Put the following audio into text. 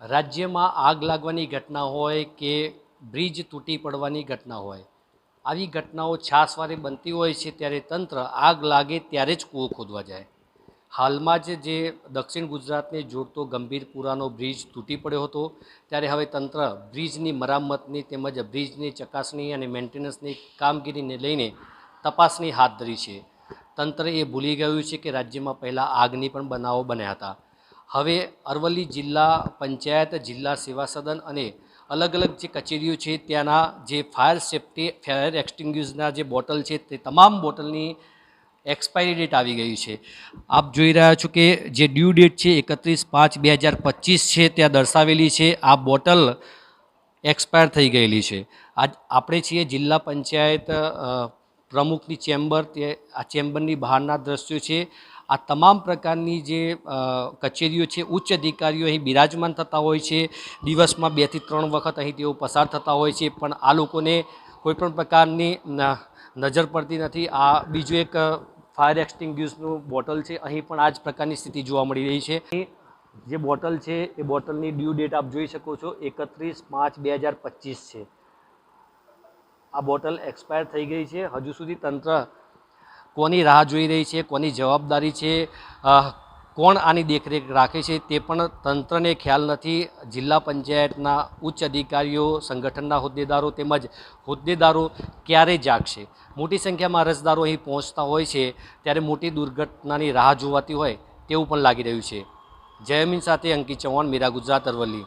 રાજ્યમાં આગ લાગવાની ઘટના હોય કે બ્રિજ તૂટી પડવાની ઘટના હોય, આવી ઘટનાઓ છાસવારે બનતી હોય છે ત્યારે તંત્ર આગ લાગે ત્યારે જ કૂવો ખોદવા જાય. હાલમાં જ જે દક્ષિણ ગુજરાતને જોડતો ગંભીરપુરાનો બ્રિજ તૂટી પડ્યો હતો, ત્યારે હવે તંત્ર બ્રિજની મરામતની તેમજ બ્રિજની ચકાસણી અને મેન્ટેનન્સની કામગીરીને લઈને તપાસની હાથ ધરી છે. તંત્ર એ ભૂલી ગયું છે કે રાજ્યમાં પહેલાં આગની પણ બનાવો બન્યા હતા. હવે અરવલ્લી જિલ્લા પંચાયત, જિલ્લા સેવા સદન અને અલગ અલગ જે કચેરીઓ છે ત્યાંના જે ફાયર સેફ્ટી, ફાયર એક્સટિંગ્યુશના જે બોટલ છે તે તમામ બોટલની એક્સપાયરી ડેટ આવી ગઈ છે. આપ જોઈ રહ્યા છો કે જે ડ્યુ ડેટ છે એકત્રીસ પાંચ બે હજાર પચીસ છે ત્યાં દર્શાવેલી છે આ બોટલ એક્સપાયર થઈ ગયેલી છે. આજ આપણે છીએ જિલ્લા પંચાયત પ્રમુખની ચેમ્બર, તે આ ચેમ્બરની બહારના દ્રશ્યો છે. આ તમામ પ્રકારની જે કચેરીઓ છે, ઉચ્ચ અધિકારીઓ અહીં બિરાજમાન થતા હોય છે. દિવસમાં બેથી ત્રણ વખત અહીં તેઓ પસાર થતા હોય છે. પણ આ લોકોને કોઈપણ પ્રકારની નજર પડતી નથી. આ બીજું એક ફાયર એક્સટિંગ્યુશનું બોટલ છે. અહીં પણ આ જ પ્રકારની સ્થિતિ જોવા મળી રહી છે. જે બોટલ છે, એ બોટલની ડ્યુ ડેટ આપ જોઈ શકો છો. એકત્રીસ પાંચ બે હજાર પચીસ છે. આ બોટલ એક્સપાયર થઈ ગઈ છે. હજુ સુધી તંત્ર કોની રાહ જોઈ રહી છે, કોની જવાબદારી છે કોણ આની દેખરેખ રાખે છે તે પણ તંત્રને ખ્યાલ નથી. જિલ્લા પંચાયતના ઉચ્ચ અધિકારીઓ, સંગઠનના હોદ્દેદારો તેમજ હોદ્દેદારો ક્યારે જાગશે? મોટી સંખ્યામાં અરજદારો અહીં પહોંચતા હોય છે, ત્યારે મોટી દુર્ઘટનાની રાહ જોવાતી હોય તેવું પણ લાગી રહ્યું છે. જયમીન સાથે અંકિત ચૌહાણ, મીરા ગુજરાત અરવલ્લી.